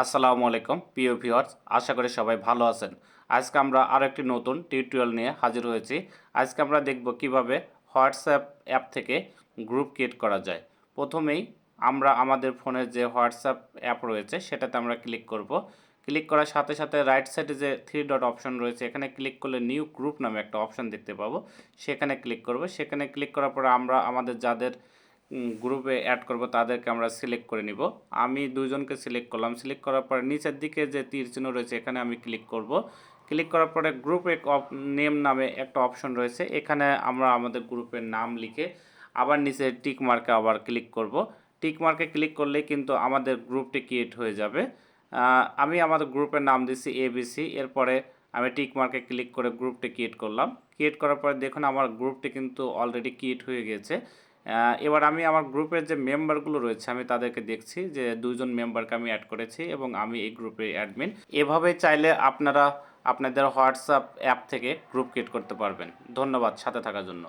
আসসালামু আলাইকুম, প্রিয় ভিউয়ার্স, আশা করি সবাই ভালো আছেন। আজকে আমরা আরও একটি নতুন টিউটোরিয়াল নিয়ে হাজির হয়েছি। আজকে আমরা দেখব কীভাবে হোয়াটসঅ্যাপ অ্যাপ থেকে গ্রুপ ক্রিয়েট করা যায়। প্রথমেই আমরা আমাদের ফোনের যে হোয়াটসঅ্যাপ অ্যাপ রয়েছে, সেটাতে আমরা ক্লিক করব। ক্লিক করার সাথে সাথে রাইট সাইডে যে থ্রি ডট অপশন রয়েছে, এখানে ক্লিক করলে নিউ গ্রুপ নামে একটা অপশন দেখতে পাবো। সেখানে ক্লিক করব। সেখানে ক্লিক করার পরে আমরা আমাদের যাদের গ্রুপে অ্যাড করব, তাদেরকে আমরা সিলেক্ট করে নিব। আমি দুজনকে সিলেক্ট করলাম। সিলেক্ট করার পরে নিচের দিকে যে তীর চিহ্ন রয়েছে, এখানে আমি ক্লিক করব। ক্লিক করার পরে গ্রুপ এক নেম নামে একটা অপশন রয়েছে। এখানে আমরা আমাদের গ্রুপের নাম লিখে আবার নিচে টিক মার্কে আবার ক্লিক করব। টিক মার্কে ক্লিক করলে কিন্তু আমাদের গ্রুপটি ক্রিয়েট হয়ে যাবে। আমি আমাদের গ্রুপের নাম দিচ্ছি এবিসি এরপরে আমি টিক মার্কে ক্লিক করে গ্রুপটি ক্রিয়েট করলাম। ক্রিয়েট করার পরে দেখুন, আমার গ্রুপটি কিন্তু অলরেডি ক্রিয়েট হয়ে গেছে। এবার আমি আমার গ্রুপের যে মেম্বারগুলো রয়েছে, আমি তাদেরকে দেখছি যে দুজন মেম্বারকে আমি অ্যাড করেছি এবং আমি এই গ্রুপের অ্যাডমিন এভাবে চাইলে আপনারা আপনাদের হোয়াটসঅ্যাপ অ্যাপ থেকে গ্রুপ ক্রিয়েট করতে পারবেন। ধন্যবাদ সাথে থাকার জন্য।